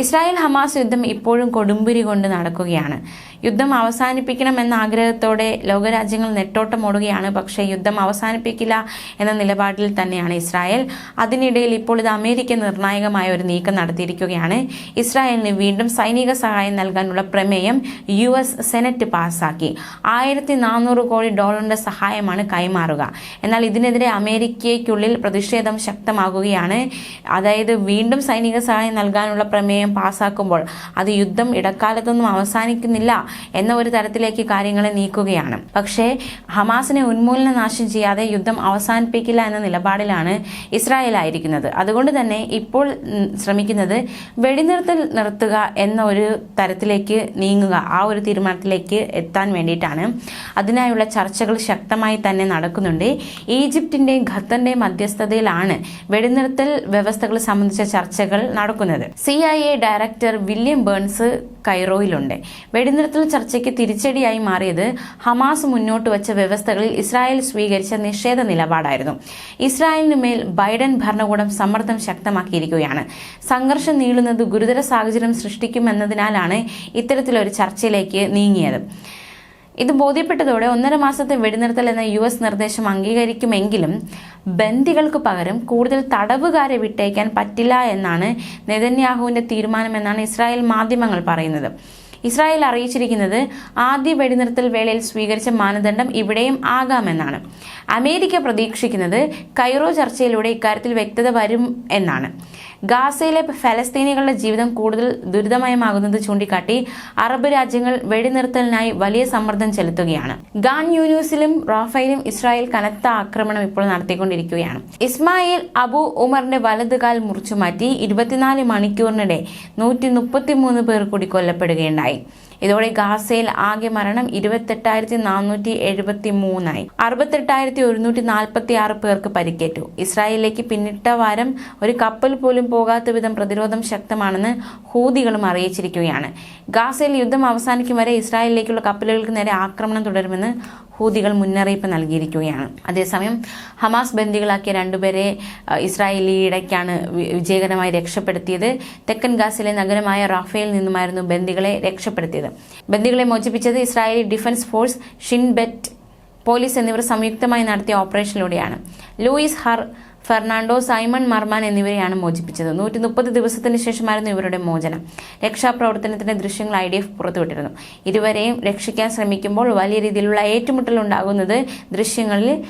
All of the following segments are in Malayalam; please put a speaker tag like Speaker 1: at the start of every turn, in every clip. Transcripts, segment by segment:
Speaker 1: ഇസ്രായേൽ ഹമാസ് യുദ്ധം ഇപ്പോഴും കൊടുമ്പിരി കൊണ്ട് നടക്കുകയാണ്. യുദ്ധം അവസാനിപ്പിക്കണമെന്ന ആഗ്രഹത്തോടെ ലോകരാജ്യങ്ങൾ നെട്ടോട്ടമോടുകയാണ് പക്ഷേ യുദ്ധം അവസാനിപ്പിക്കില്ല എന്ന നിലപാടിൽ തന്നെയാണ് ഇസ്രായേൽ. അതിനിടയിൽ ഇപ്പോൾ ഇത് അമേരിക്ക നിർണായകമായ ഒരു നീക്കം നടത്തിയിരിക്കുകയാണ്. ഇസ്രായേലിന് വീണ്ടും സൈനിക സഹായം നൽകാനുള്ള പ്രമേയം യു എസ് സെനറ്റ് പാസാക്കി. ആയിരത്തി നാനൂറ് കോടി ഡോളറിന്റെ സഹായമാണ് കൈമാറുക. എന്നാൽ ഇതിനെതിരെ അമേരിക്കയ്ക്കുള്ളിൽ പ്രതിഷേധം ശക്തമാകുകയാണ്. അതായത് വീണ്ടും സൈനിക സഹായം നൽകാനുള്ള പ്രമേയം പാസാക്കുമ്പോൾ അത് യുദ്ധം ഇടക്കാലത്തൊന്നും അവസാനിക്കുന്നില്ല എന്ന ഒരു തരത്തിലേക്ക് കാര്യങ്ങളെ നീക്കുകയാണ്. പക്ഷേ ഹമാസിനെ ഉന്മൂലന നാശം ചെയ്യാതെ യുദ്ധം അവസാനിപ്പിക്കില്ല എന്ന നിലപാടിലാണ് ഇസ്രായേൽ ആയിരിക്കുന്നത്. അതുകൊണ്ട് തന്നെ ഇപ്പോൾ ശ്രമിക്കുന്നത് വെടിനിർത്തൽ നിർത്തുക എന്ന ഒരു തരത്തിലേക്ക് നീങ്ങുക ആ ഒരു തീരുമാനത്തിലേക്ക് എത്താൻ വേണ്ടിയിട്ടാണ്. അതിനായുള്ള ചർച്ചകൾ ശക്തമായി തന്നെ നടക്കുന്നുണ്ട്. ഈജിപ്തിന്റെയും ഖത്തറിന്റെയും മധ്യസ്ഥതയിലാണ് വെടിനിർത്തൽ വ്യവസ്ഥകൾ സംബന്ധിച്ച ചർച്ചകൾ നടക്കുന്നത്. C I A director William Burns കൈറോയിലുണ്ട്. വെടിനിർത്തൽ ചർച്ചയ്ക്ക് തിരിച്ചടിയായി മാറിയത് ഹമാസ് മുന്നോട്ട് വച്ച വ്യവസ്ഥകളിൽ ഇസ്രായേൽ സ്വീകരിച്ച നിഷേധ നിലപാടായിരുന്നു. ഇസ്രായേലിന് മേൽ ബൈഡൻ ഭരണകൂടം സമ്മർദ്ദം ശക്തമാക്കിയിരിക്കുകയാണ്. സംഘർഷം നീളുന്നത് ഗുരുതര സാഹചര്യം സൃഷ്ടിക്കുമെന്നതിനാലാണ് ഇത്തരത്തിലൊരു ചർച്ചയിലേക്ക് നീങ്ങിയത്. ഇത് ബോധ്യപ്പെട്ടതോടെ ഒന്നര മാസത്തെ വെടിനിർത്തൽ എന്ന യു എസ് നിർദ്ദേശം അംഗീകരിക്കുമെങ്കിലും ബന്ദികൾക്ക് പകരം കൂടുതൽ തടവുകാരെ വിട്ടയക്കാൻ പറ്റില്ല എന്നാണ് നെതന്യാഹുവിന്റെ തീരുമാനമെന്നാണ് ഇസ്രായേൽ മാധ്യമങ്ങൾ പറയുന്നത്. ഇസ്രായേൽ അറിയിച്ചിരിക്കുന്നത് ആദ്യ വെടിനിർത്തൽ വേളയിൽ സ്വീകരിച്ച മാനദണ്ഡം ഇവിടെയും ആകാമെന്നാണ്. അമേരിക്ക പ്രതീക്ഷിക്കുന്നത് കൈറോ ചർച്ചയിലൂടെ ഇക്കാര്യത്തിൽ വ്യക്തത വരും എന്നാണ്. ഗാസയിലെ ഫലസ്തീനികളുടെ ജീവിതം കൂടുതൽ ദുരിതമയമാകുന്നത് ചൂണ്ടിക്കാട്ടി അറബ് രാജ്യങ്ങൾ വെടിനിർത്തലിനായി വലിയ സമ്മർദ്ദം ചെലുത്തുകയാണ്. ഗാൻ യൂനൂസിലും റാഫയിലും ഇസ്രായേൽ കനത്ത ആക്രമണം ഇപ്പോൾ നടത്തിക്കൊണ്ടിരിക്കുകയാണ്. ഇസ്മായിൽ അബു ഉമറിന്റെ വലതുകാൽ മുറിച്ചുമാറ്റി ഇരുപത്തിനാല് മണിക്കൂറിനിടെ നൂറ്റി മുപ്പത്തിമൂന്ന് പേർ കൂടി കൊല്ലപ്പെടുകയുണ്ടായി. ഇതോടെ ഗാസയിൽ ആകെ മരണം ഇരുപത്തെട്ടായിരത്തി നാനൂറ്റി എഴുപത്തി മൂന്നായി അറുപത്തെട്ടായിരത്തി ഒരുന്നൂറ്റി നാൽപ്പത്തി ആറ് പേർക്ക് പരിക്കേറ്റു. ഇസ്രായേലിലേക്ക് പിന്നിട്ട വാരം ഒരു കപ്പൽ പോലും പോകാത്ത വിധം പ്രതിരോധം ശക്തമാണെന്ന് ഹൂതികളും അറിയിച്ചിരിക്കുകയാണ്. ഗാസയിൽ യുദ്ധം അവസാനിക്കും വരെ ഇസ്രായേലിലേക്കുള്ള കപ്പലുകൾക്ക് നേരെ ആക്രമണം തുടരുമെന്ന് ഹൂതികൾ മുന്നറിയിപ്പ് നൽകിയിരിക്കുകയാണ്. അതേസമയം ഹമാസ് ബന്ദികളാക്കിയ രണ്ടുപേരെ ഇസ്രായേലി ഇസ്രായേൽ വിജയകരമായി രക്ഷപ്പെടുത്തിയത്. തെക്കൻ ഗാസിലെ നഗരമായ റാഫേൽ നിന്നുമായിരുന്നു ബന്ദികളെ രക്ഷപ്പെടുത്തിയത്. ബന്ദികളെ മോചിപ്പിച്ചത് Israeli defence force Shin Bet police എന്നിവർ സംയുക്തമായി നടത്തിയ ഓപ്പറേഷനിലൂടെയാണ്. Luis Har Fernando Simon Marman എന്നിവരെയാണ് മോചിപ്പിച്ചത്. നൂറ്റി മുപ്പത് ദിവസത്തിന് ശേഷമായിരുന്നു ഇവരുടെ മോചനം. രക്ഷാപ്രവർത്തനത്തിന്റെ ദൃശ്യങ്ങൾ ഐ ഡി എഫ് പുറത്തുവിട്ടിരുന്നു. ഇരുവരെയും രക്ഷിക്കാൻ ശ്രമിക്കുമ്പോൾ വലിയ രീതിയിലുള്ള ഏറ്റുമുട്ടൽ ഉണ്ടാകുന്നത് ദൃശ്യങ്ങളിൽ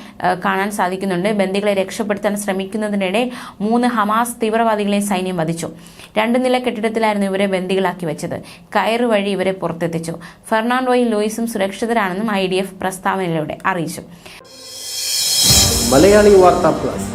Speaker 1: കാണാൻ സാധിക്കുന്നുണ്ട്. ബന്ദികളെ രക്ഷപ്പെടുത്താൻ ശ്രമിക്കുന്നതിനിടെ മൂന്ന് ഹമാസ് തീവ്രവാദികളെ സൈന്യം വധിച്ചു. രണ്ട് നില കെട്ടിടത്തിലായിരുന്നു ഇവരെ ബന്ദികളാക്കി വെച്ചത്. കയറ് വഴി ഇവരെ പുറത്തെത്തിച്ചു. ഫെർണാണ്ടോയും ലൂയിസും സുരക്ഷിതരാണെന്നും ഐ ഡി എഫ് പ്രസ്താവനയിലൂടെ അറിയിച്ചു.
Speaker 2: Malayali Vartha plus.